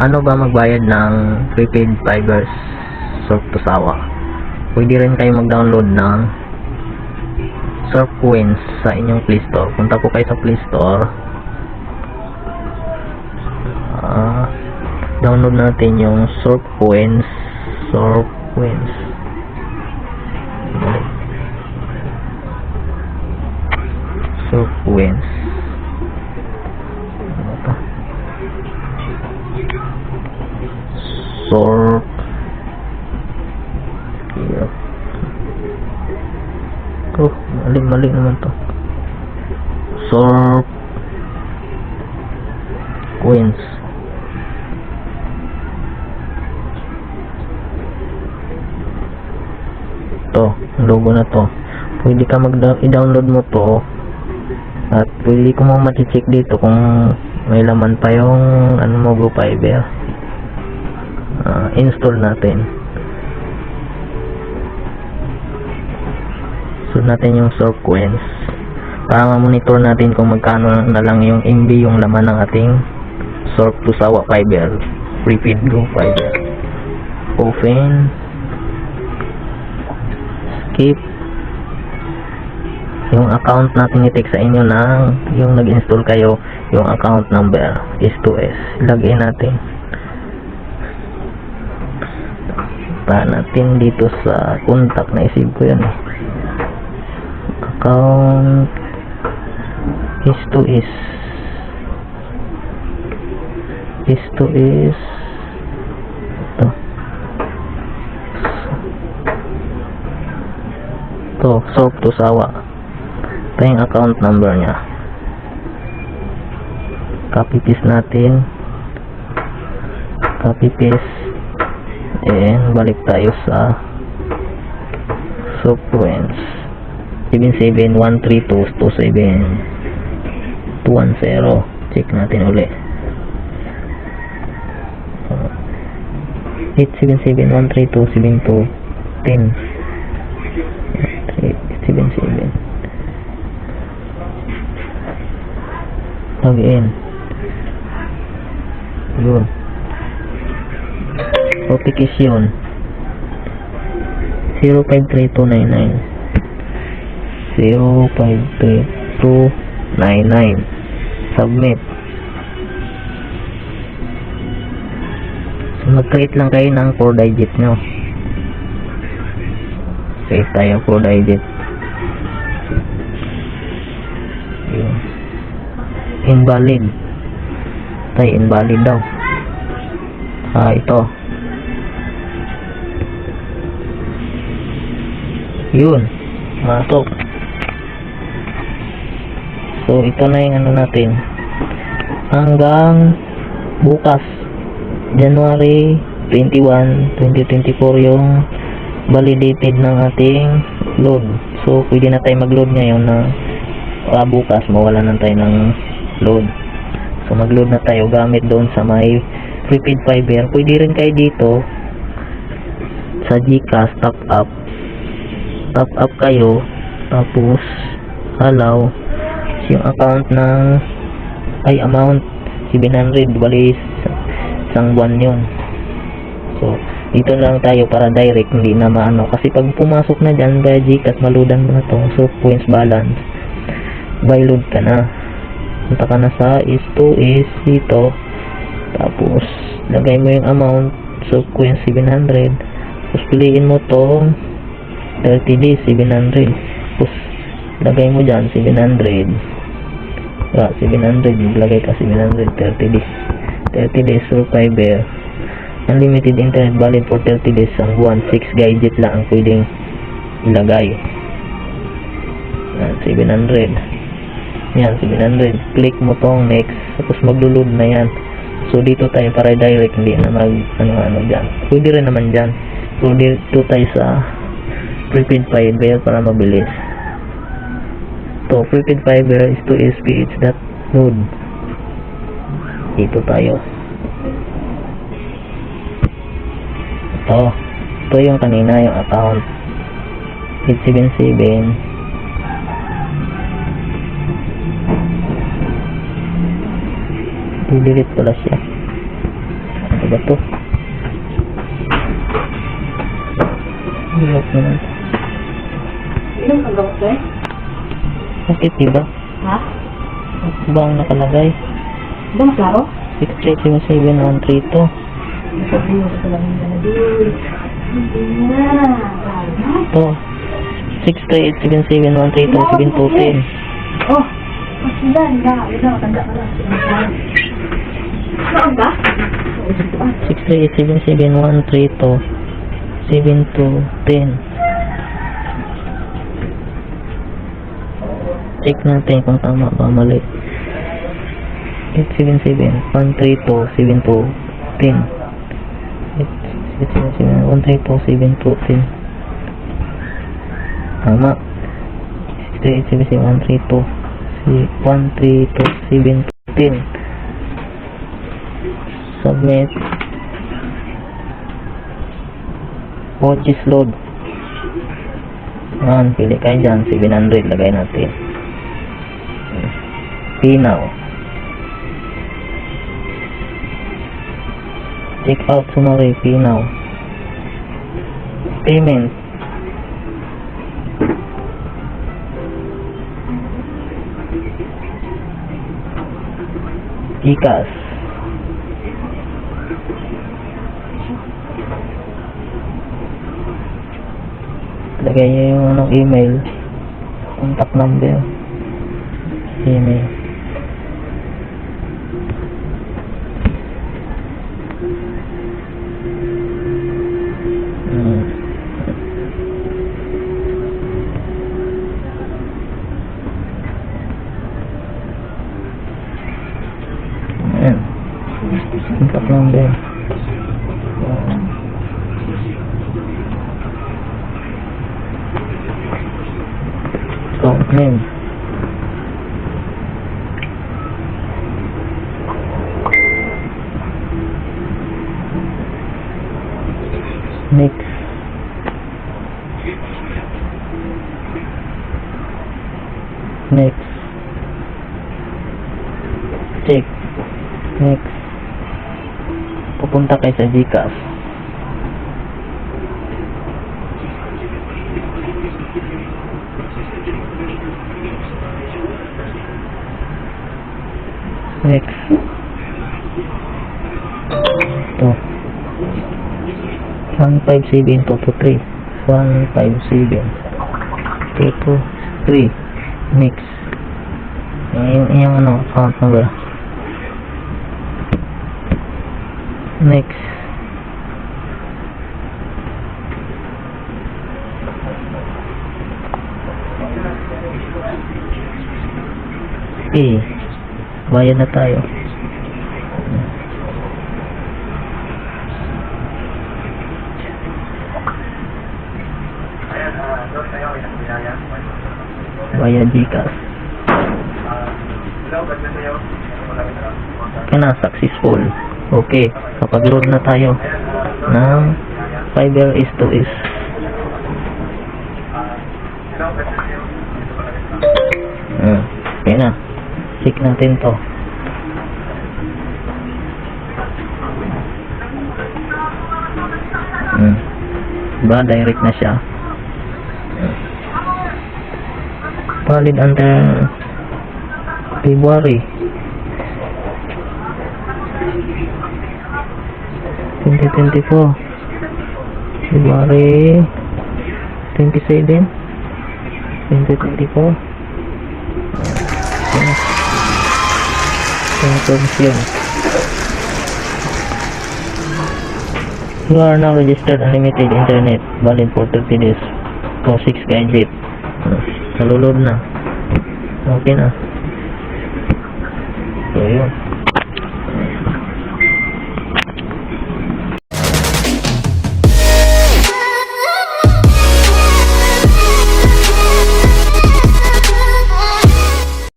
Paano ba magbayad ng prepaid fibers Surf to Sawa? Pwede rin kayo mag-download ng Surf Coins sa inyong Play Store. Punta po kayo sa Play Store. Ah, download natin yung Surf Coins. Surf Coins. Surf Coins. Ano to? Surf Here. Oh, mali mali naman to. Surf Coins. To, logo na to. Pwede ka mag i-download mo to at pwede ko mo mati-check dito kung may laman pa yung ano mo Go Fiber. Ah, install natin. So natin yung Coins para ma-monitor natin kung magkano na lang yung MB yung laman ng ating Surf to Sawa Fiber prepaid Go Fiber. Open. Skip yung account natin i-take sa inyo ng yung nag-install kayo yung account number is 2S lagay natin natin dito sa contact na isip ko eh. account is 2S is. 2S ito to soap to sawa. Ito yung account number niya copy paste natin copy paste and balik tayo sa sequence. 7713227 check natin uli. 877132710 77 log in. Yun application. 053299 053299 submit. Mag-create lang kayo ng 4 digit nyo. Create tayo 4 digit. Yun. Invalid. Tayo invalid daw. Ah ito yun. Masok so ito na yung ano natin. Hanggang bukas January 21 2024 yung validated ng ating load. So pwede na tayo mag-load ngayon na uh, bukas mawala na tayo ng load. So mag-load na tayo gamit doon sa may prepaid fiber. Pwede rin kayo dito sa Gcash top up top up kayo. Tapos allow yung account ng ay amount 700 bali isang buwan yun. So dito lang tayo para direct hindi na maano. Kasi pag pumasok na dyan via Gcash maludan mo na to. So points balance. Buy load ka na. Punta ka na sa is to is dito. Tapos lagay mo yung amount. So coin 700 tapos piliin mo tong 30 days 700 tapos lagay mo dyan 700 yeah, 700 lagay ka 700 30 days 30 days fiber. Unlimited internet valid for 30 days ang buwan. 6 gadget lang ang pwedeng ilagay. Yan 700 yan 700 click mo tong next. Tapos maglulod na yan. So dito tayo para direct. Hindi na mag ano ano dyan. Pwede rin naman dyan. So dito tayo sa prepaid fiber para mabilis. To prepaid fiber is to SPH that node. Dito tayo. Ito. Ito yung kanina yung account. 877 delete pala siya. Ba to? Hirap naman. Ilan kang gamot eh? Bakit diba? Ha? Ba ang nakalagay? Ba mas laro? 6377132. Sabi mo sa lang na dude. Hindi na. Ito. 63877132710. Oh, mas hindi. Hindi na. Na. Matanda ka lang. Saan ka? 63877132710. Check natin kung tama ba mali. 877 132 7210 877 132 7210 Tama. 63877 132 132 710 Submit. Watch is load. Yan, pili kayo dyan. 700 lagay natin Pinaw Check out summary Pinaw Payment. Ikas Lagay niyo yung anong email. Contact number. Email Contact number. Ayan. Account name. Next. Next. Check. Next. Pupunta kayo sa Gcash. Next. Ito. 157 to 3 157 2 to 3 next yung, yung ano account number next okay bayad na tayo via Gcash. Kaya successful. Okay, kapag-load na tayo ng fiber is to is. Hmm, okay na. Check natin to. Hmm. Diba, direct na siya. valid until February 2024 February 27 2024 Yes. Consumption You are now registered unlimited internet. Valid for 30 days. For 6 gadget nalulod na. Okay na. So yun